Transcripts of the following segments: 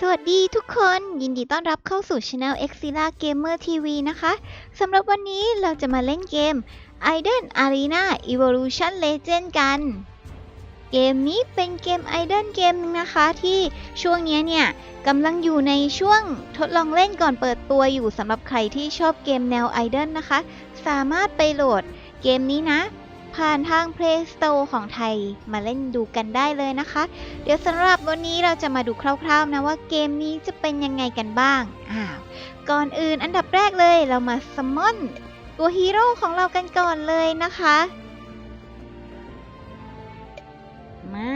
สวัสดีทุกคนยินดีต้อนรับเข้าสู่ช anel e x i l a Gamer TV นะคะสำหรับวันนี้เราจะมาเล่นเกม Idol Arena Evolution Legend กัน เกมนี้เป็นเกม Idol เกมหนึงนะคะที่ช่วงนี้เนี่ยกำลังอยู่ในช่วงทดลองเล่นก่อนเปิดตัวอยู่สำหรับใครที่ชอบเกมแนว Idol นะคะ สามารถไปโหลดเกมนี้นะ ผ่านทาง Play Store ของไทยมาเล่นดูกันได้เลยนะคะ เดี๋ยวสำหรับวันนี้เราจะมาดูคร่าวๆนะว่าเกมนี้จะเป็นยังไงกันบ้างอ้าวก่อนอื่นอันดับแรกเลยเรามาซัมอนตัวฮีโร่ของเรากันก่อนเลยนะคะ มา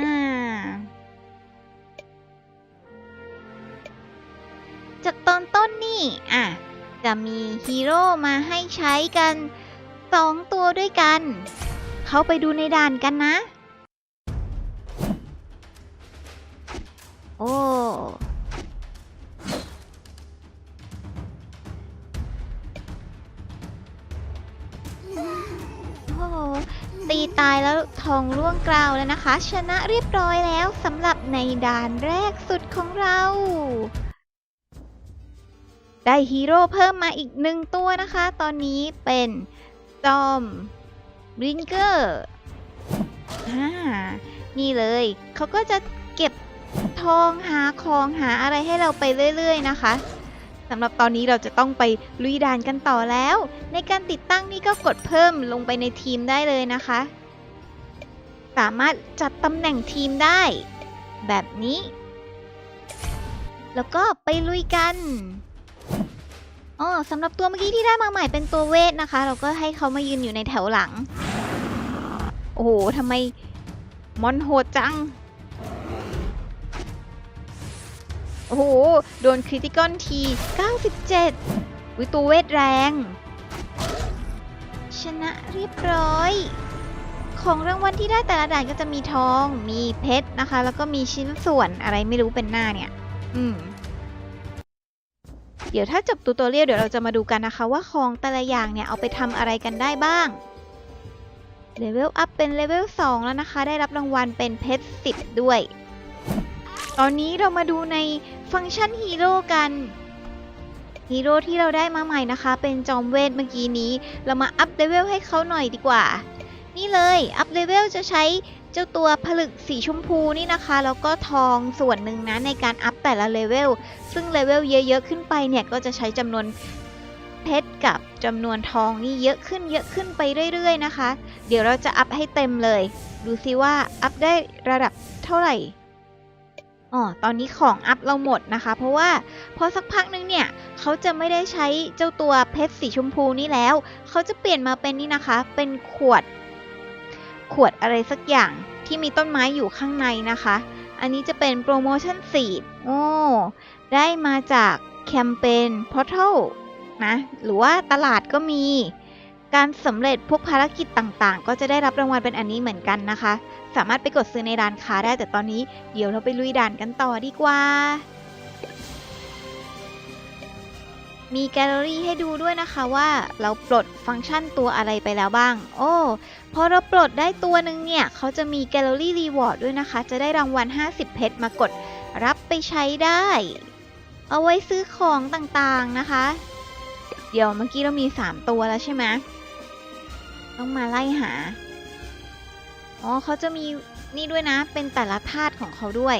จากตอนต้นนี่อะจะมีฮีโร่มาให้ใช้กันสองตัวด้วยกัน เข้าไปดูในด่านกันนะโอ้โอ้ ตีตายแล้วทองร่วงกราวแล้วนะคะ ชนะเรียบร้อยแล้วสำหรับในด่านแรกสุดของเรา ได้ฮีโร่เพิ่มมาอีกหนึ่งตัวนะคะ ตอนนี้เป็นจอม บริงเกอร์นี่เลย เขาก็จะเก็บทองหาของหาอะไรให้เราไปเรื่อย ๆ นะคะสำหรับตอนนี้เราจะต้องไปลุยด่านกันต่อแล้ว ในการติดตั้งนี่ก็กดเพิ่มลงไปในทีมได้เลยนะคะ สามารถจัดตำแหน่งทีมได้ แบบนี้ แล้วก็ไปลุยกัน อ๋อสำหรับตัวเมื่อกี้ที่ได้มาใหม่เป็นตัวเวทนะคะ เราก็ให้เขามายืนอยู่ในแถวหลัง โอ้โหทำไมมอนโหดจัง โอ้โห โดนคริติคอนที 97วิตัวเวทแรง ชนะเรียบร้อย ของรางวัลที่ได้แต่ละด่านก็จะมีทอง มีเพชรนะคะ แล้วก็มีชิ้นส่วนอะไรไม่รู้เป็นหน้าเนี่ย อืม เดี๋ยวถ้าจบตูตเรียเดี๋ยวเราจะมาดูกันนะคะ ว่าของแต่ละอย่างเนี่ยเอาไปทำอะไรกันได้บ้างเลเวลอัพเป็นเลเวล2แล้วนะคะ ได้รับรางวัลเป็นเพชร10ด้วย ตอนนี้เรามาดูในฟังก์ชันฮีโร่กันฮีโร่ที่เราได้มาใหม่นะคะ เป็นจอมเวทเมื่อกี้นี้ เรามาอัพเลเวลให้เขาหน่อยดีกว่า นี่เลย อัพเลเวลจะใช้ จ้าตัวผลึกสีชมพูนี่นะคะ แล้วก็ทองส่วนหนึ่งนะในการอัพแต่ละเลเวล ซึ่งเลเวลเยอะๆขึ้นไปเนี่ย ก็จะใช้จำนวนเพชรกับจำนวนทองนี่เยอะขึ้นเยอะขึ้นไปเรื่อยๆนะคะ เดี๋ยวเราจะอัพให้เต็มเลย ดูซิว่าอัพได้ระดับเท่าไหร่อ๋อตอนนี้ของอัพเราหมดนะคะ เพราะว่าพอสักพักนึงเนี่ยเขาจะไม่ได้ใช้เจ้าตัวเพชรสีชมพูนี่แล้ว เขาจะเปลี่ยนมาเป็นนี่นะคะ เป็นขวด ขวดอะไรสักอย่าง ที่มีต้นไม้อยู่ข้างในนะคะ อันนี้จะเป็นโปรโมชั่นสีโอ้ได้มาจากแคมเปญ Portal นะหรือว่าตลาดก็มี การสำเร็จพวกภารกิจต่างๆ ก็จะได้รับรางวัลเป็นอันนี้เหมือนกันนะคะ สามารถไปกดซื้อในร้านค้าได้แต่ตอนนี้เดี๋ยวเราไปลุยด่านกันต่อดีกว่า มีแกลเลอรี่ให้ดูด้วยนะคะว่าเราปลดฟังก์ชันตัวอะไรไปแล้วบ้าง โอ้พอเราปลดได้ตัวหนึ่งเนี่ย เขาจะมีแกลเลอรี่รีวอร์ดด้วยนะคะ จะได้รางวัล 50 เพชรมากดรับไปใช้ได้ เอาไว้ซื้อของต่างๆนะคะ เดี๋ยวเมื่อกี้เรามี 3 ตัวแล้วใช่ไหมต้องมาไล่หา อ๋อเขาจะมีนี่ด้วยนะ เป็นแต่ละธาตุของเขาด้วย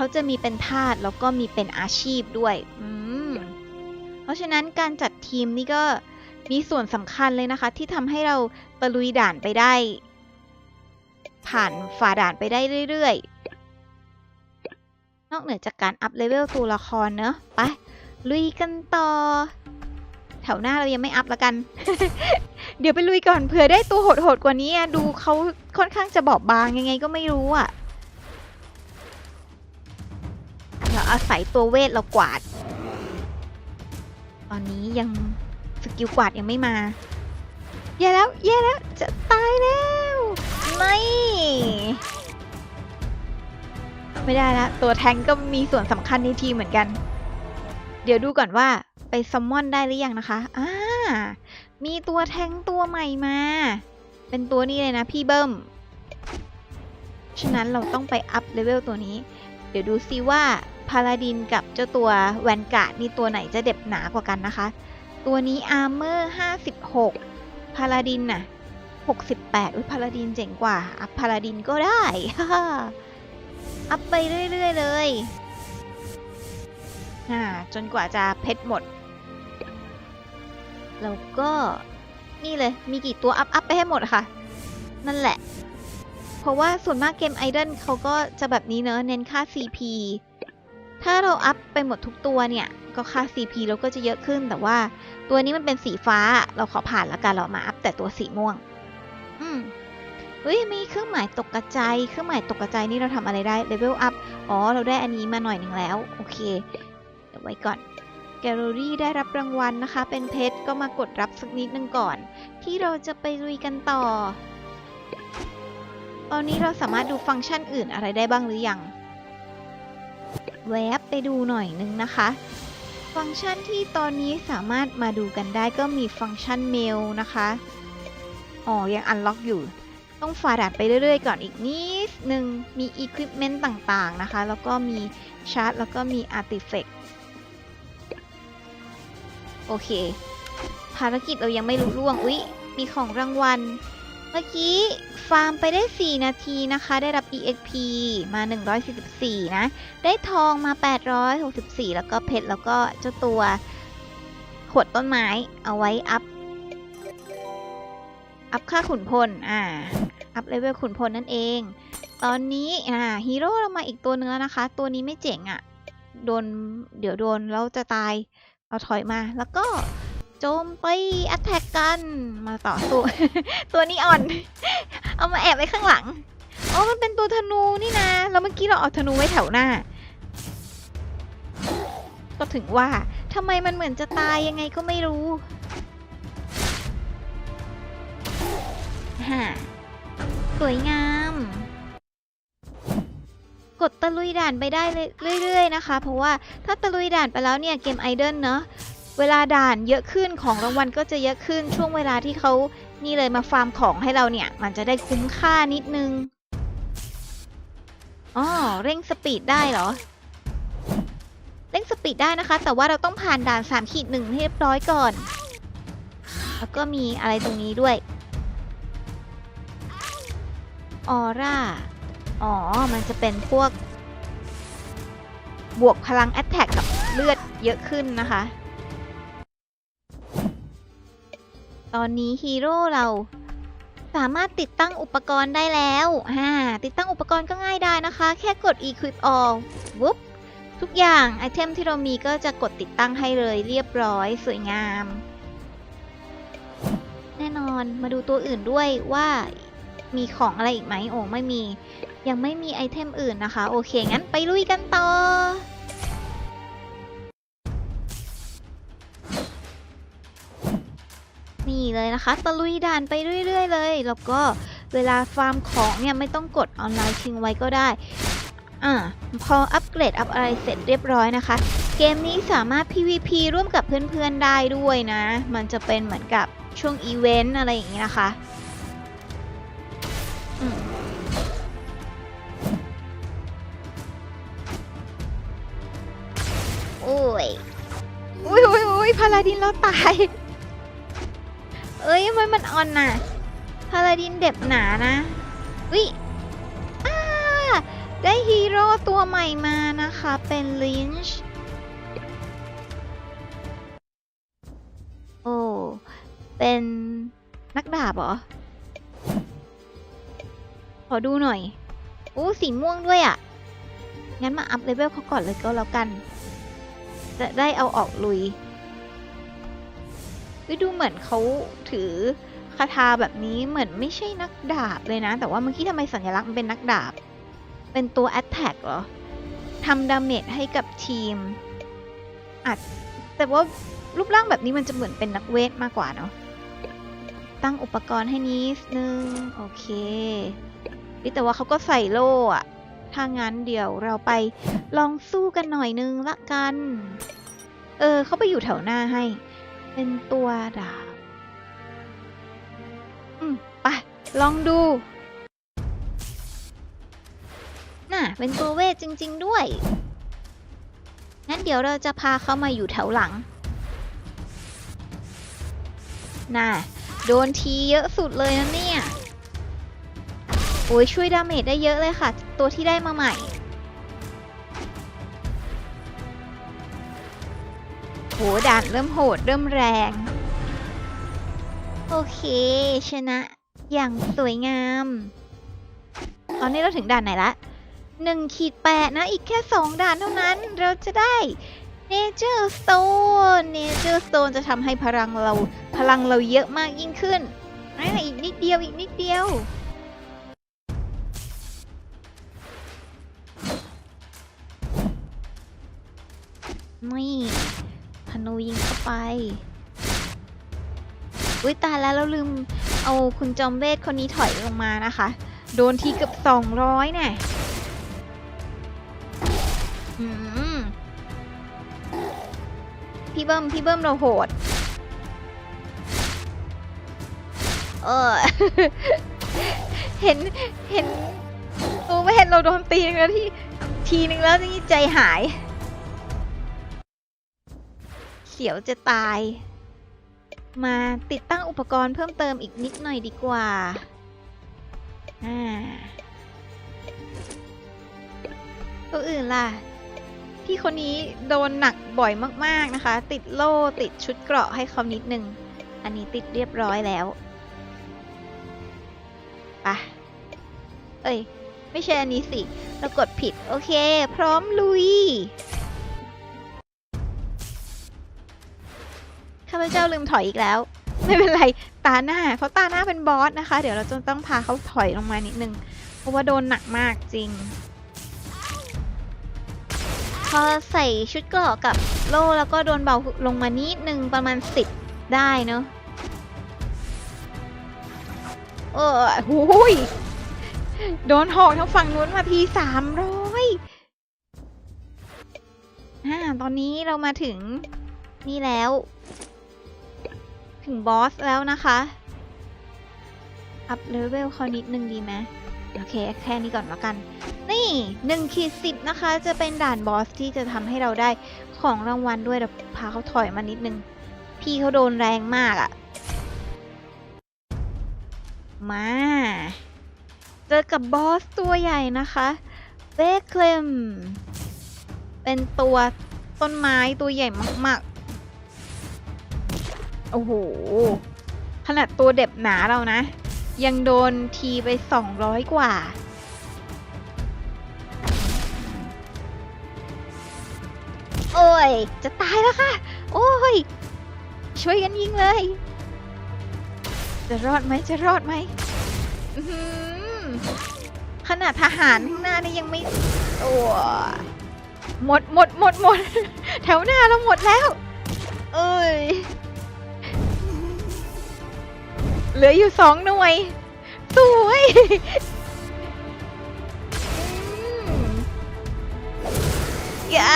เขาจะมีเป็นธาตุแล้วก็มีเป็นอาชีพด้วย อืม เพราะฉะนั้นการจัดทีมนี่ก็มีส่วนสำคัญเลยนะคะ ที่ทำให้เราตะลุยด่านไปได้ ผ่านฝ่าด่านไปได้เรื่อยๆ นอกเหนือจากการอัพเลเวลตัวละครเนอะไป ลุยกันต่อ แถวหน้าเรายังไม่อัพละกัน เดี๋ยวไปลุยก่อนเผื่อได้ตัวโหดๆกว่านี้อะดูเขาค่อนข้างจะบอบบางยังไงก็ไม่รู้อะ เราอาศัยตัวเวทเรากวาด ตอนนี้ยังสกิลกวาดยังไม่มาแย่แล้วแย่แล้วจะตายแล้วไม่ไม่ได้ละตัวแทงก็มีส่วนสำคัญในทีเหมือนกัน เดี๋ยวดูก่อนว่าไปซัมมอนได้หรือยังนะคะอ่ามีตัวแทงตัวใหม่มา เป็นตัวนี้เลยนะพี่เบิ้ม ฉะนั้นเราต้องไปอัพเลเวลตัวนี้ เดี๋ยวดูซิว่า พาลาดินกับเจ้าตัวแวนการ์ดนี่ตัวไหนจะเด็บหนากว่ากันนะคะ ตัวนี้อาร์เมอร์56พาลาดินน่ะ68อุ้ยพาลาดินเจ๋งกว่า อัพพาลาดินก็ได้ฮ่าอัพไปเรื่อยๆเลยอ่าจนกว่าจะเพชรหมด แล้วก็นี่เลยมีกี่ตัวอัพอัพไปให้หมดค่ะ นั่นแหละ เพราะว่าส่วนมากเกมไอดอลเขาก็จะแบบนี้เนอะเน้นค่า CP ถ้าเราอัพไปหมดทุกตัวเนี่ย ก็ค่า CP เราก็จะเยอะขึ้น แต่ว่าตัวนี้มันเป็นสีฟ้า เราขอผ่านแล้วกัน เรามาอัพแต่ตัวสีม่วง อืมเฮ้ย มีเครื่องหมายตกกระจาย เครื่องหมายตกกระจายนี่เราทำอะไรได้ เลเวลอัพ อ๋อ เราได้อันนี้มาหน่อยหนึ่งแล้ว โอเค เดี๋ยวไว้ก่อน แกลเลอรี่ได้รับรางวัลนะคะ เป็นเพชร ก็มากดรับสักนิดนึงก่อน ที่เราจะไปลุยกันต่อ ตอนนี้เราสามารถดูฟังก์ชันอื่นอะไรได้บ้างหรือยัง แวบไปดูหน่อยนึงนะคะ ฟังก์ชันที่ตอนนี้สามารถมาดูกันได้ก็มีฟังก์ชันเมลนะคะ อ๋อ ยังอันล็อกอยู่ ต้องฝ่าด่านไปเรื่อยๆ ก่อนอีกนิดนึง มี Equipment ต่างๆนะคะ แล้วก็มีชาร์จแล้วก็มี Artifact โอเค ภารกิจเรายังไม่รู้ล่วง อุ๊ย มีของรางวัล เมื่อกี้ฟาร์มไปได้ 4 นาทีนะคะ ได้รับ EXP มา 144 นะ ได้ทองมา 864 แล้วก็เพชรแล้วก็เจ้าตัวขวดต้นไม้เอาไว้อัพ อัพค่าขุนพล อ่า อัพเลเวลขุนพลนั่นเอง ตอนนี้อ่าฮีโร่เรามาอีกตัวนึงแล้วนะคะ ตัวนี้ไม่เจ๋งอะ่ะ โดน เดี๋ยวโดนแล้วจะตาย เอาถอยมา แล้วก็ โจมไปอัตแทกกัน มาต่อสู้ ตัวนี้อ่อน เอามาแอบไว้ข้างหลังอ๋อมันเป็นตัวธนูนี่นะ แล้วเมื่อกี้เราเอาธนูไว้แถวหน้า ก็ถึงว่าทำไมมันเหมือนจะตายยังไงก็ไม่รู้ฮ่าสวยงาม กดตะลุยด่านไปได้เรื่อยๆนะคะ เพราะว่าถ้าตะลุยด่านไปแล้วเนี่ยเกมไอดอลเนาะ เวลาด่านเยอะขึ้นของรางวัลก็จะเยอะขึ้นช่วงเวลาที่เขานี่เลยมาฟาร์มของให้เราเนี่ย มันจะได้คุ้มค่านิดนึงอ๋อเร่งสปีดได้เหรอ เร่งสปีดได้นะคะ แต่ว่าเราต้องผ่านด่าน3ขีดหนึ่งให้เรียบร้อยก่อน แล้วก็มีอะไรตรงนี้ด้วยออร่า อ๋อ มันจะเป็นพวก บวกพลังแอตแทกกับเลือดเยอะขึ้นนะคะ ตอนนี้ฮีโร่เราสามารถติดตั้งอุปกรณ์ได้แล้วฮ่าติดตั้งอุปกรณ์ก็ง่ายได้นะคะ แค่กด equip all วุ๊บทุกอย่างไอเทมที่เรามีก็จะกดติดตั้งให้เลยเรียบร้อยสวยงาม แน่นอนมาดูตัวอื่นด้วยว่ามีของอะไรอีกไหมโอ้ไม่มี ยังไม่มีไอเทมอื่นนะคะ โอเค งั้นไปลุยกันต่อ นี่เลยนะคะตะลุยด่านไปเรื่อย ๆ เลย แล้วก็เวลาฟาร์มของเนี่ยไม่ต้องกดออนไลน์ทิ้งไว้ก็ได้อ่าพออัปเกรดอัพอะไรเสร็จเรียบร้อยนะคะ เกมนี้สามารถ PVP ร่วมกับเพื่อนๆได้ด้วยนะ มันจะเป็นเหมือนกับช่วงอีเวนต์อะไรอย่างนี้นะคะโอ้ยอุ้ยอุ้ยอุ้ยพาลาดินเราตาย เอ้ยทำไมมันออนน่ะพาลาดินเด็บหนานะวิอ้าได้ฮีโร่ตัวใหม่มานะคะ เป็นลินช์โอ้ เป็นนักดาบเหรอ ขอดูหน่อยอู้สีม่วงด้วยอะ่ะ งั้นมาอัพเลเวลเขาก่อนเลยก็แล้วกัน จะได้เอาออกลุย ดูเหมือนเขาถือคาถาแบบนี้เหมือนไม่ใช่นักดาบเลยนะ แต่ว่าเมื่อกี้ทำไมสัญลักษณ์มันเป็นนักดาบ เป็นตัว Attack เหรอทำดาเมจให้กับทีมอาจแต่ว่ารูปร่างแบบนี้มันจะเหมือนเป็นนักเวทมากกว่าเนาะตั้งอุปกรณ์ให้นิดนึง โอเคแต่ว่าเขาก็ใส่โล่อะถ้างั้นเดี๋ยวเราไปลองสู้กันหน่อยนึงละกัน เออเขาไปอยู่แถวหน้าให้ เป็นตัวดาบ อืม ไป ลองดู น่ะ เป็นตัวเวทจริง ๆ ด้วย งั้นเดี๋ยวเราจะพาเขามาอยู่แถวหลัง น่ะ โดนทีเยอะสุดเลยนะเนี่ย โอ้ยช่วยดาเมจได้เยอะเลยค่ะ ตัวที่ได้มาใหม่ โหด่านเริ่มโหดเริ่มแรง โอเค ชนะ อย่างสวยงาม ตอนนี้เราถึงด่านไหนละหนึ่งขีดแปดนะ อีกแค่สองด่านเท่านั้นเราจะได้ Nature Stone Nature Stone จะทำให้พลังเราพลังเราเยอะมากยิ่งขึ้นอีกนิดเดียวอีกนิดเดียวนี่ นูยิงเข้าไป อุ้ยตายแล้วเราลืมเอาคุณจอมเวทคนนี้ถอยลงมานะคะ โดนทีเกือบสองร้อยเนี่ยอืมพี่เบิ้มพี่เบิ้มเราโหด เออ เห็นเห็นตัวเวทเราโดนตีนึงแล้วที่ทีนึงแล้วนี่ใจหาย เขียวจะตาย มาติดตั้งอุปกรณ์เพิ่มเติมอีกนิดหน่อยดีกว่าอ่าตัวอื่นล่ะ พี่คนนี้โดนหนักบ่อยมากๆนะคะ ติดโล่ติดชุดเกราะให้เขานิดนึง อันนี้ติดเรียบร้อยแล้วปะเอ้ย ไม่ใช่อันนี้สิ เรากดผิด โอเค พร้อมลุย พเจ้าลืมถอยอีกแล้ว ไม่เป็นไร ตาหน้า เพราะตาหน้าเป็นบอสนะคะ เดี๋ยวเราจะต้องพาเขาถอยลงมานิดนึง เพราะว่าโดนหนักมากจริง พอใส่ชุดเกราะกับโล่แล้วก็โดนเบาลงมานิดนึงประมาณสิบได้เนอะเออหูยโดนหอกทางฝั่งนู้นมาทีสามร้อยอ่า ตอนนี้เรามาถึงนี่แล้ว ถึงบอสแล้วนะคะ อัพเลเวลเขานิดนึงดีไหมโอเค แค่นี้ก่อนแล้วกัน นี่หนึ่งขีดสิบนะคะ จะเป็นด่านบอสที่จะทำให้เราได้ของรางวัลด้วยเดี๋ยวพาเขาถอยมานิดนึง พี่เขาโดนแรงมากอะมา เจอกับบอสตัวใหญ่นะคะเบคเลมเป็นตัวต้นไม้ตัวใหญ่มาก โอ้โห ขนาดตัวเด็บหนาเรานะ ยังโดนทีไป 200 กว่า โอ้ย จะตายแล้วค่ะ โอ้ย ช่วยกันยิงเลย จะรอดไหมจะรอดไหมขนาดทหารข้างหน้านี่ยังไม่โอ้หมดหมดหมดหมด แถวหน้าเราหมดแล้ว เอ้ย เหลืออยู่สองหน่วย สวยอย่า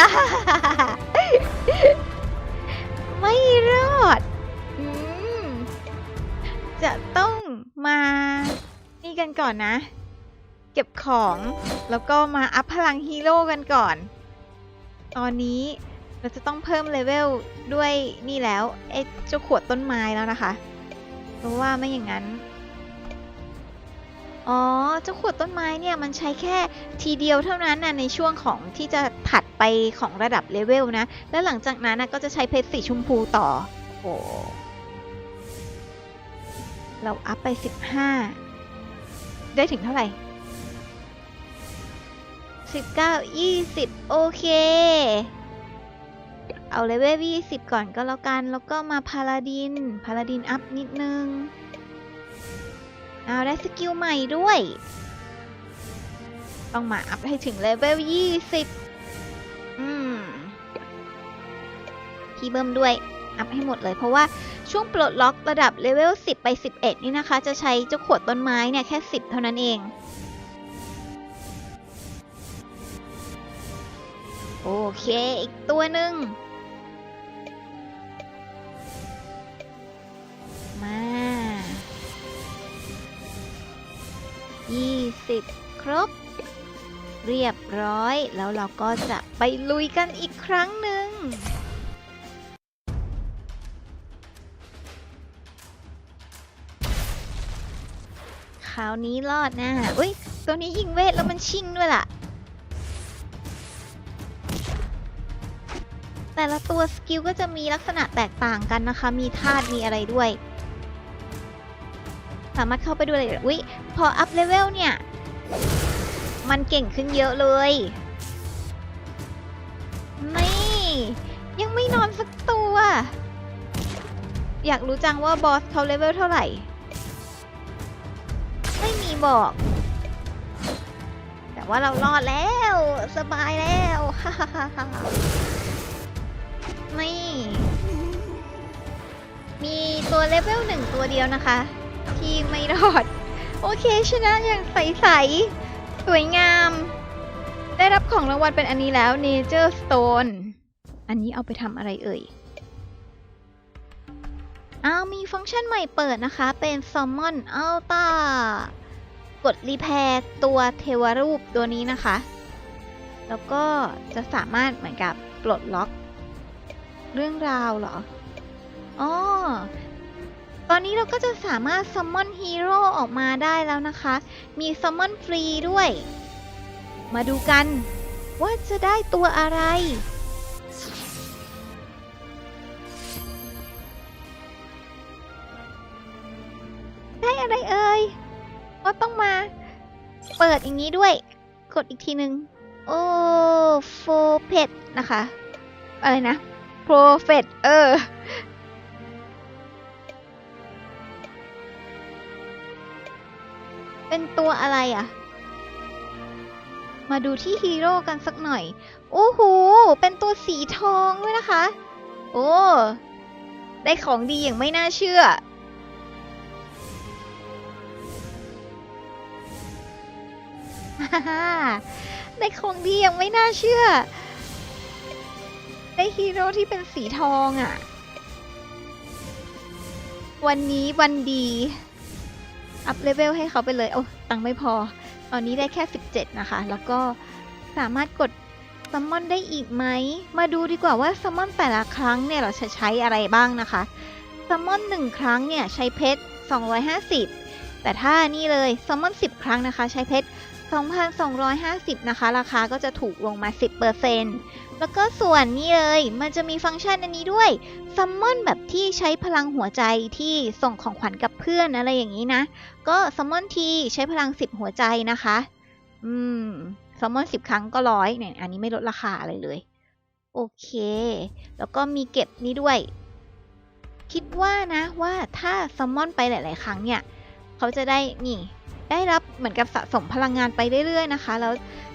ไม่รอด จะต้องมา นี่กันก่อนนะ เก็บของแล้วก็มาอัพพลังฮีโร่กันก่อน ตอนนี้เราจะต้องเพิ่มเลเวลด้วยนี่แล้วไอ้เจ้าขวดต้นไม้แล้วนะคะ เพราะว่าไม่อย่างนั้น อ๋อเจ้าขวดต้นไม้เนี่ยมันใช้แค่ทีเดียวเท่านั้นนะในช่วงของที่จะถัดไปของระดับเลเวลนะ แล้วหลังจากนั้นนะก็จะใช้เพชรสีชมพูต่อ โอ้เราอัพไป 15 ได้ถึงเท่าไหร่ 19 20 โอเค เอาเลเวล20 ก่อนก็แล้วกัน แล้วก็มาพาลาดิน พาลาดินอัพนิดนึง เอาได้สกิลใหม่ด้วย ต้องมาอัพให้ถึงเลเวล20 อืม พี่เบิ้มด้วย อัพให้หมดเลยเพราะว่าช่วงปลดล็อกระดับเลเวล10 ไป 11 นี่นะคะ จะใช้เจ้าขวดต้นไม้เนี่ยแค่ 10 เท่านั้นเองโอเค อีกตัวหนึ่ง มายี่สิบครบ เรียบร้อยแล้วเราก็จะไปลุยกันอีกครั้งหนึ่งคราวนี้รอดนะอุ้ยตัวนี้ยิงเวทแล้วมันชิงด้วยล่ะ แต่ละตัวสกิลก็จะมีลักษณะแตกต่างกันนะคะ มีธาตุมีอะไรด้วยามารถเข้าไปดูเลยอุ้ยพออัพเลเวลเนี่ย มันเก่งขึ้นเยอะเลย นี่ ยังไม่นอนสักตัว อยากรู้จังว่าบอสเขาเลเวลเท่าไหร่ ไม่มีบอก แต่ว่าเรารอดแล้ว สบายแล้วฮ่าฮ่าฮ่านี่มีตัวเลเวลหนึ่งตัวเดียวนะคะ ที่ไม่รอด โอเคชนะอย่างใส ๆ สวยงาม ได้รับของรางวัลเป็นอันนี้แล้ว Nature Stone อันนี้เอาไปทำอะไรเอ่ยอ้าวมีฟังก์ชันใหม่เปิดนะคะ เป็น Summon Alta กดรีแพร์ตัวเทวรูปตัวนี้นะคะ แล้วก็จะสามารถเหมือนกับปลดล็อก เรื่องราวเหรอ อ๋อ ตอนนี้เราก็จะสามารถ Summon Hero ออกมาได้แล้วนะคะ มี Summon ฟรีด้วย มาดูกันว่าจะได้ตัวอะไร ได้อะไรเอ่ยก็ต้องมา เปิดอย่างนี้ด้วย กดอีกทีหนึ่งโอ้โฟเพดนะคะ อะไรนะโปรเฟตเออ เป็นตัวอะไรอะ มาดูที่ฮีโร่กันสักหน่อย โอ้โห เป็นตัวสีทองด้วยนะคะ โอ้ ได้ของดีอย่างไม่น่าเชื่อ ได้ของดีอย่างไม่น่าเชื่อ ได้ฮีโร่ที่เป็นสีทองอะ่ะ วันนี้วันดี อัพเลเวลให้เขาไปเลย โอ้ตังไม่พอ ตอนนี้ได้แค่ 17 นะคะ แล้วก็สามารถกดซัมมอนได้อีกไหม มาดูดีกว่าว่าซัมมอนแต่ละครั้งเนี่ยเราจะใช้อะไรบ้างนะคะซัมมอนหนึ่งครั้งเนี่ยใช้เพชร 250 แต่ถ้านี่เลยซัมมอน10 ครั้งนะคะ ใช้เพชร 2,250 นะคะ ราคาก็จะถูกลงมา 10%แล้วก็ส่วนนี้เลย มันจะมีฟังก์ชันอันนี้ด้วยซัมมอนแบบที่ใช้พลังหัวใจที่ส่งของขวัญกับเพื่อนอะไรอย่างนี้นะ ก็ซัมมอนทีใช้พลัง 10 หัวใจนะคะ อืมซัมมอน 10 ครั้งก็ร้อยเนี่ยอันนี้ไม่ลดราคาอะไรเลย โอเค แล้วก็มีเก็บนี้ด้วย คิดว่านะว่าถ้าซัมมอนไปหลาย ๆ ครั้งเนี่ย เขาจะได้นี่ ได้รับเหมือนกับสะสมพลังงานไปเรื่อยๆนะคะแล้ว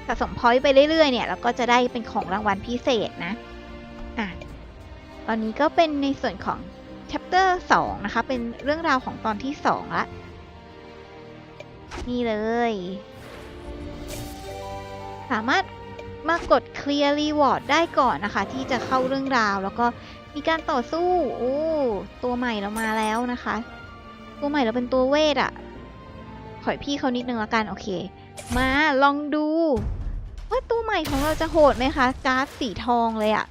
สะสมพอยต์ไปเรื่อยๆเนี่ยแล้วก็จะได้เป็นของรางวัลพิเศษนะอะตอนนี้ก็เป็นในส่วนของ chapter 2 นะคะ เป็นเรื่องราวของตอนที่ 2 ละ นี่เลย สามารถมากด clear reward ได้ก่อนนะคะ ที่จะเข้าเรื่องราวแล้วก็มีการต่อสู้ โอ้ ตัวใหม่เรามาแล้วนะคะ ตัวใหม่เราเป็นตัวเวทอะ ขอยพี่เขานิดนึงละกัน โอเค มาลองดู ว่าตัวใหม่ของเราจะโหดไหมคะ การ์ดสีทองเลยอะ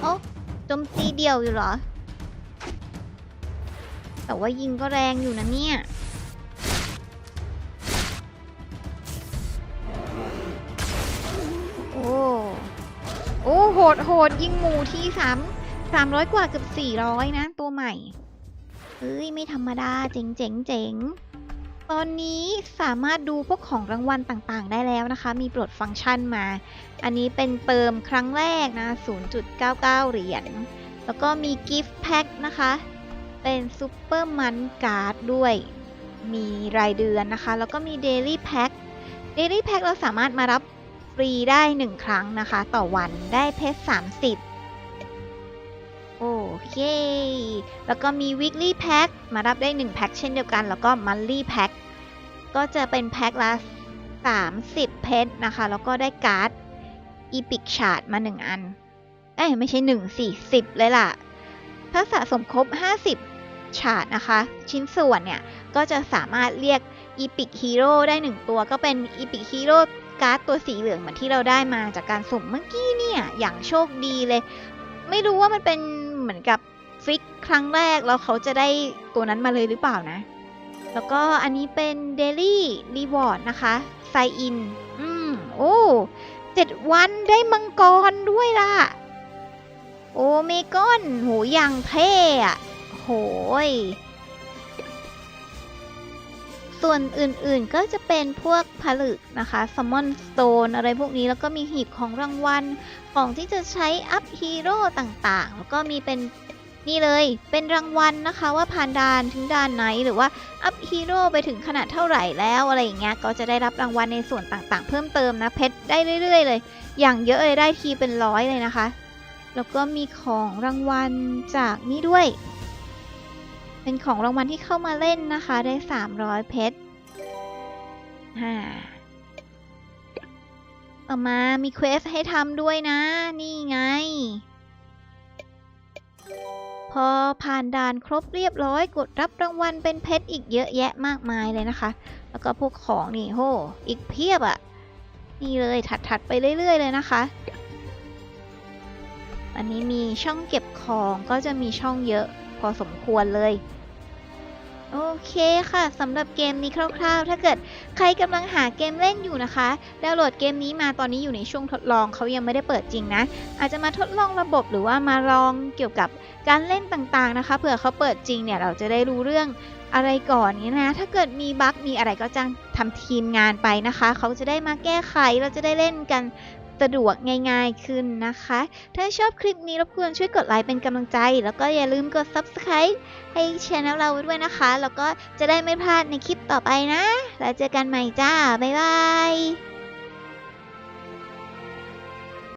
โอ้โจมตีเดียวอยู่เหรอ แต่ว่ายิงก็แรงอยู่นะเนี่ยโอ้โอ้โหดโหดยิงหมูที่สามสามร้อยกว่าเกือบสี่ร้อยนะ ตัวใหม่ เฮ้ยไม่ธรรมดาเจ๋งเจ๋งเจ๋งตอนนี้สามารถดูพวกของรางวัลต่างๆ ได้แล้วนะคะ มีปลดฟังก์ชันมา อันนี้เป็นเติมครั้งแรกนะ 0.99 เหรียญ แล้วก็มีกิฟต์แพ็คนะคะ เป็นซูเปอร์มันการ์ดด้วย มีรายเดือนนะคะ แล้วก็มีเดลี่แพ็ค เดลี่แพ็คเราสามารถมารับฟรีได้ 1 ครั้งนะคะ ต่อวันได้เพชร30 เค แล้วก็มี weekly pack มารับได้ 1 แพ็คเช่นเดียวกัน แล้วก็ monthly pack ก็จะเป็นแพ็คละ 30 เพชรนะคะ แล้วก็ได้การ์ด epic shard มา 1 อัน เอ้ยไม่ใช่1สิ10 เลยล่ะ ถ้าสะสมครบ 50ฉาดนะคะ ชิ้นส่วนเนี่ย ก็จะสามารถเรียกอีพิกฮีโร่ได้หนึ่งตัว ก็เป็นอีพิกฮีโร่การ์ดตัวสีเหลืองเหมือนที่เราได้มาจากการสุ่มเมื่อกี้เนี่ย อย่างโชคดีเลย ไม่รู้ว่ามันเป็น เหมือนกับฟิกครั้งแรกแล้วเขาจะได้ตัวนั้นมาเลยหรือเปล่านะ แล้วก็อันนี้เป็นเดลี่รีวอร์ดนะคะไซอิน อืม โอ้เจ็ดวันได้มังกรด้วยล่ะ โอเมกอน โหอย่างเท่อะโหย ส่วนอื่นๆก็จะเป็นพวกผลึกนะคะ Summon Stone อะไรพวกนี้แล้วก็มีหีบของรางวัล ของที่จะใช้อัพฮีโร่ต่างๆ แล้วก็มีเป็นนี่เลยเป็นรางวัลนะคะว่าผ่านด่านถึงด่านไหนหรือว่าอัพฮีโร่ไปถึงขนาดเท่าไหร่แล้วอะไรอย่างเงี้ยก็จะได้รับรางวัลในส่วนต่างๆ เพิ่มเติมนะเพชรได้เรื่อย ๆ เลย อย่างเยอะเลยได้ทีเป็นร้อยเลยนะคะ แล้วก็มีของรางวัลจากนี่ด้วย เป็นของรางวัลที่เข้ามาเล่นนะคะ ได้ 300 เพชรฮ่าต่อมามีเควสให้ทำด้วยนะ นี่ไง พอผ่านด่านครบเรียบร้อยกดรับรางวัลเป็นเพชรอีกเยอะแยะมากมายเลยนะคะ แล้วก็พวกของนี่โหอีกเพียบอะ่ะ นี่เลยถัดๆไปเรื่อย ๆ เลยนะคะ อันนี้มีช่องเก็บของก็จะมีช่องเยอะพอสมควรเลย โอเคค่ะสำหรับเกมนี้คร่าว ๆ ถ้าเกิดใครกำลังหาเกมเล่นอยู่นะคะ ดาวน์โหลดเกมนี้มาตอนนี้อยู่ในช่วงทดลองเขายังไม่ได้เปิดจริงนะ อาจจะมาทดลองระบบหรือว่ามาลองเกี่ยวกับการเล่นต่างๆนะคะเผื่อเขาเปิดจริงเนี่ยเราจะได้รู้เรื่องอะไรก่อนนี้นะ ถ้าเกิดมีบั๊กมีอะไรก็จ้างทำทีมงานไปนะคะ เขาจะได้มาแก้ไข เราจะได้เล่นกัน สะดวกง่ายๆขึ้นนะคะ ถ้าชอบคลิปนี้รบกวนช่วยกดไลค์เป็นกำลังใจ แล้วก็อย่าลืมกด subscribe ให้ช anel เราด้วยนะคะ แล้วก็จะได้ไม่พลาดในคลิปต่อไปนะ แล้วเจอกันใหม่จ้า บ๊ายบาย